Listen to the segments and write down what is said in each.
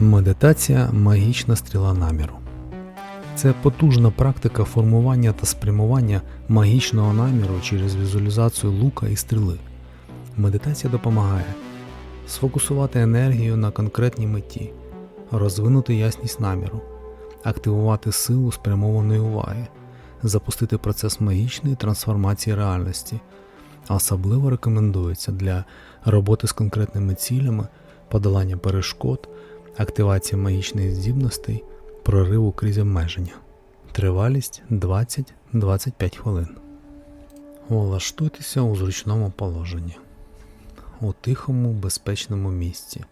Медитація магічна стріла наміру. Це потужна практика формування та спрямування магічного наміру через візуалізацію лука і стріли. Медитація допомагає сфокусувати енергію на конкретній меті, розвинути ясність наміру, активувати силу спрямованої уваги, запустити процес магічної трансформації реальності. Особливо рекомендується для роботи з конкретними цілями, подолання перешкод, активації магічних здібностей, прориву крізь обмеження. Тривалість 20-25 хвилин. Влаштуйтеся у зручному положенні, у тихому, безпечному місці.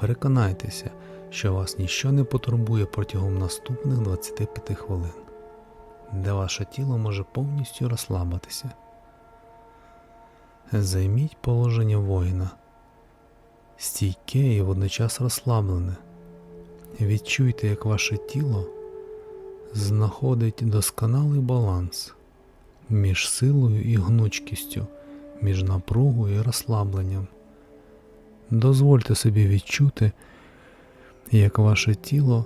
Переконайтеся, що вас ніщо не потурбує протягом наступних 25 хвилин, де ваше тіло може повністю розслабитися. Займіть положення воїна, стійке і водночас розслаблене. Відчуйте, як ваше тіло знаходить досконалий баланс між силою і гнучкістю, між напругою і розслабленням. Дозвольте собі відчути, як ваше тіло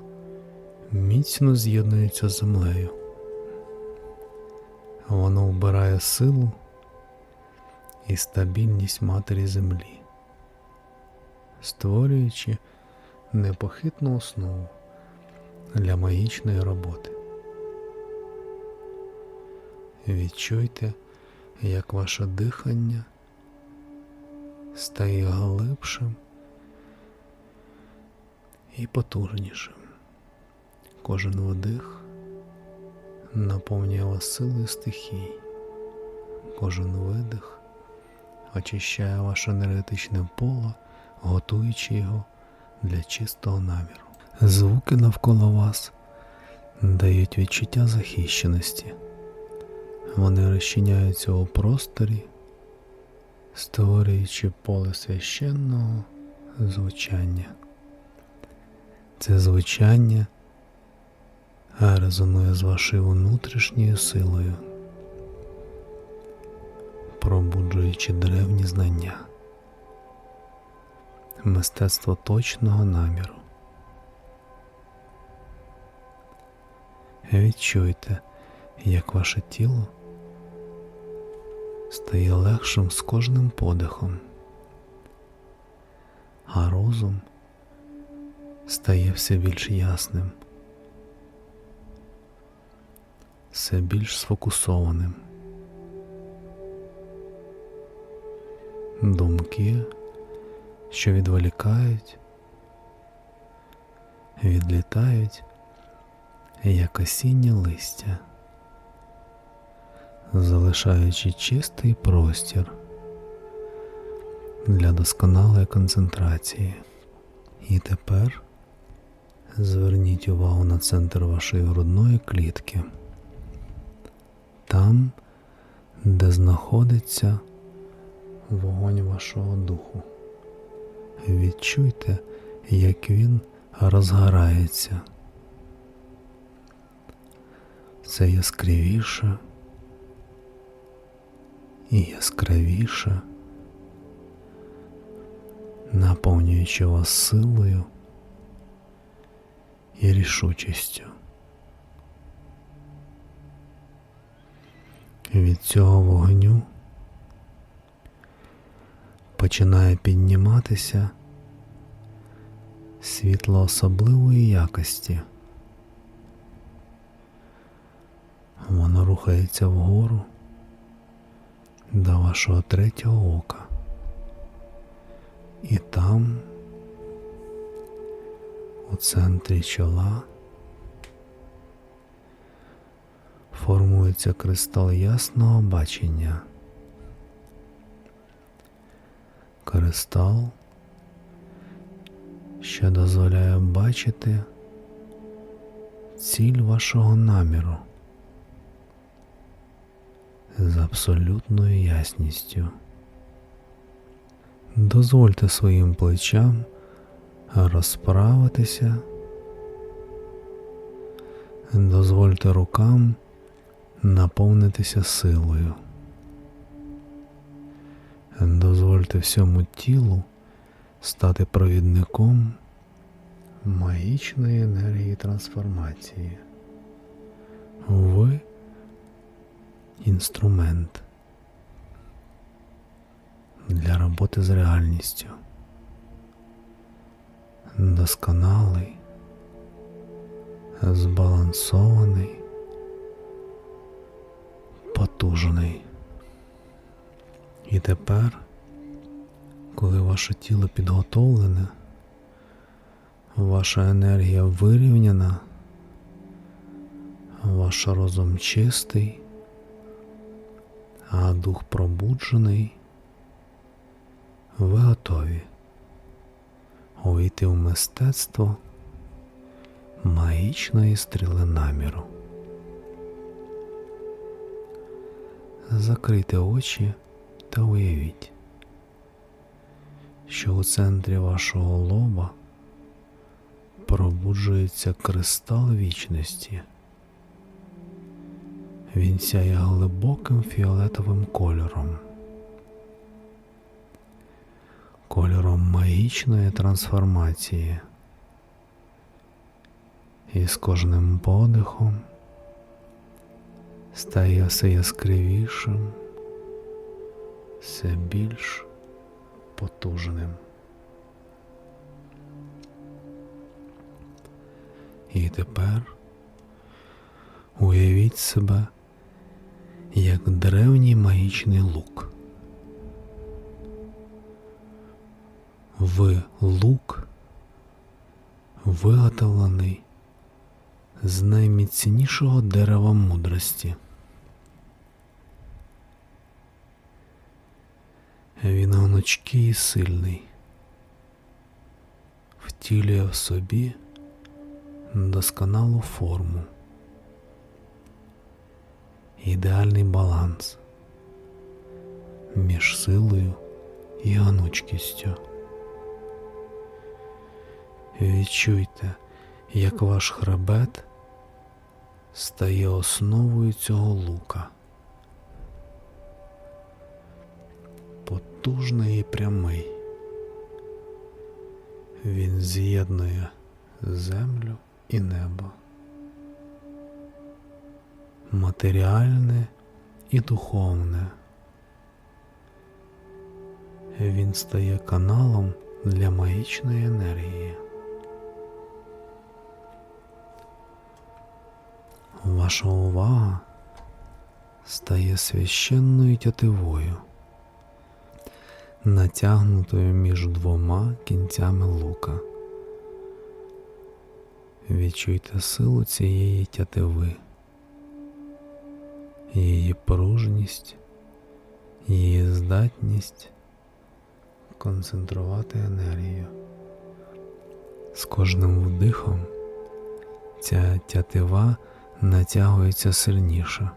міцно з'єднується з землею. Воно вбирає силу і стабільність матері землі, створюючи непохитну основу для магічної роботи. Відчуйте, як ваше дихання стає глибшим і потужнішим. Кожен вдих наповнює вас силою стихій, кожен видих очищає ваше енергетичне поле, готуючи його для чистого наміру. Звуки навколо вас дають відчуття захищеності. Вони розчиняються у просторі, створюючи поле священного звучання. Це звучання резонує з вашою внутрішньою силою, пробуджуючи древні знання, мистецтво точного наміру. Відчуйте, як ваше тіло стає легшим з кожним подихом, а розум стає все більш ясним, все більш сфокусованим. Думки, що відволікають, відлітають як осіннє листя, залишаючи чистий простір для досконалої концентрації. І тепер зверніть увагу на центр вашої грудної клітки, там, де знаходиться вогонь вашого духу. Відчуйте, як він розгорається. Все яскравіше і яскравіше, наповнюючи вас силою і рішучістю. Від цього вогню починає підніматися світло особливої якості. Воно рухається вгору до вашого третього ока. І там, у центрі чола, формується кристал ясного бачення. Кристал, що дозволяє бачити ціль вашого наміру з абсолютною ясністю. Дозвольте своїм плечам розправитися, дозвольте рукам наповнитися силою. Дозвольте всьому тілу стати провідником магічної енергії трансформації. Ви інструмент для роботи з реальністю. Досконалий, збалансований, потужний. І тепер, коли ваше тіло підготовлене, ваша енергія вирівняна, ваш розум чистий, а дух пробуджений, ви готові увійти в мистецтво магічної стріли наміру. Закрийте очі та уявіть, що у центрі вашого лоба пробуджується кристал вічності. Він сяє глибоким фіолетовим кольором, кольором магічної трансформації. І з кожним подихом стає все яскравішим, все більш потужним. І тепер уявіть себе як древній магічний лук. Ви лук виготовлений з найміцнішого дерева мудрості. Він гнучкий і сильний, втілює в собі досконалу форму, ідеальний баланс між силою і гнучкістю. Відчуйте, як ваш хребет стає основою цього лука. Потужний і прямий. Він з'єднує землю і небо, матеріальне і духовне. Він стає каналом для магічної енергії. Ваша увага стає священною тятивою, натягнутою між двома кінцями лука. Відчуйте силу цієї тятиви, її пружність, її здатність концентрувати енергію. З кожним вдихом ця тятива натягується сильніше.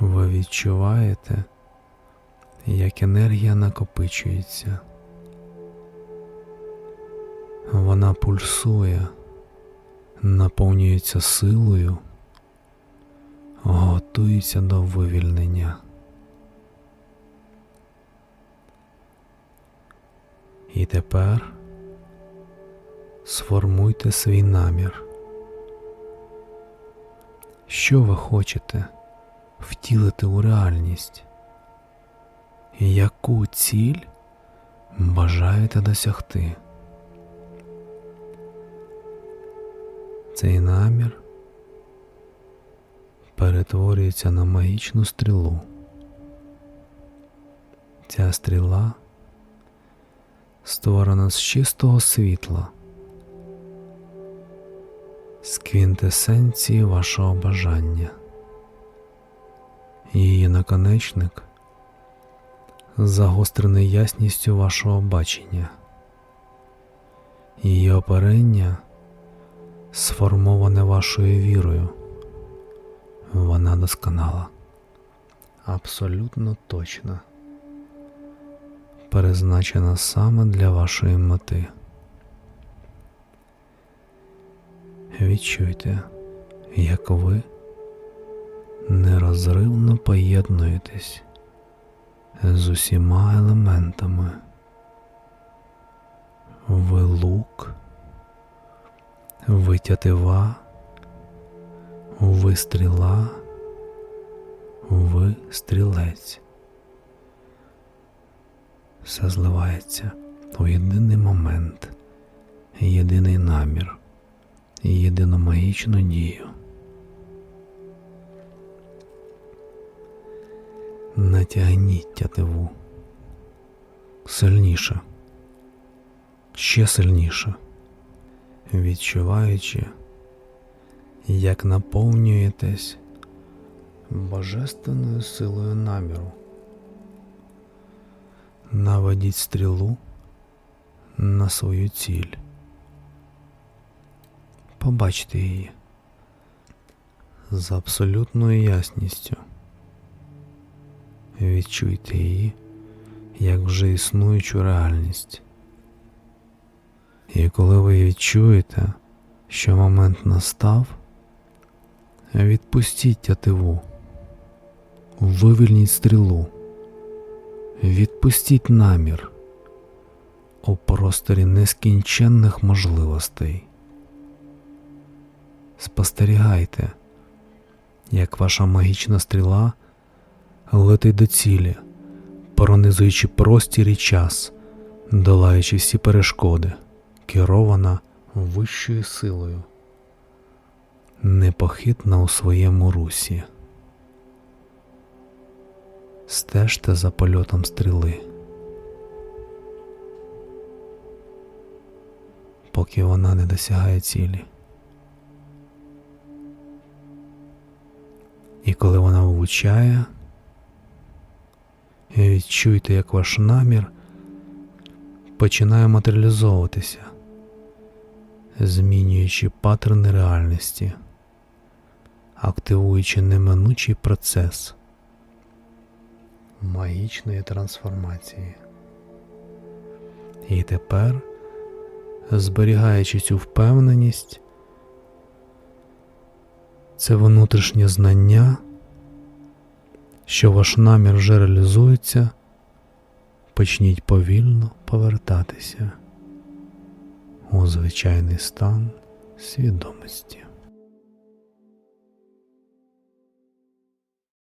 Ви відчуваєте, як енергія накопичується. Вона пульсує, наповнюється силою, готується до вивільнення. І тепер сформуйте свій намір. Що ви хочете втілити у реальність? Яку ціль бажаєте досягти? Цей намір перетворюється на магічну стрілу. Ця стріла створена з чистого світла, з квінтесенції вашого бажання. Її наконечник загострений ясністю вашого бачення. Її оперення сформоване вашою вірою. Вона досконала, абсолютно точна, перезначена саме для вашої мети. Відчуйте, як ви нерозривно поєднуєтесь з усіма елементами. ви лук, ви тятива, ви стріла, ви стрілець. Все зливається у єдиний момент, єдиний намір, єдину магічну дію. Натягніть тятиву сильніше, ще сильніше, відчуваючи, як наповнюєтесь божественною силою наміру. Наведіть стрілу на свою ціль. Побачте її з абсолютною ясністю. Відчуйте її як вже існуючу реальність. І коли ви відчуєте, що момент настав, відпустіть тятиву, вивільніть стрілу, відпустіть намір у просторі нескінченних можливостей. Спостерігайте, як ваша магічна стріла летить до цілі, пронизуючи простір і час, долаючи всі перешкоди, керована вищою силою, непохитна у своєму русі. Стежте за польотом стріли, поки вона не досягає цілі. І коли вона влучає, відчуйте, як ваш намір починає матеріалізовуватися, змінюючи паттерни реальності, активуючи неминучий процес магічної трансформації. І тепер, зберігаючи цю впевненість, це внутрішнє знання, що ваш намір вже реалізується, почніть повільно повертатися у звичайний стан свідомості.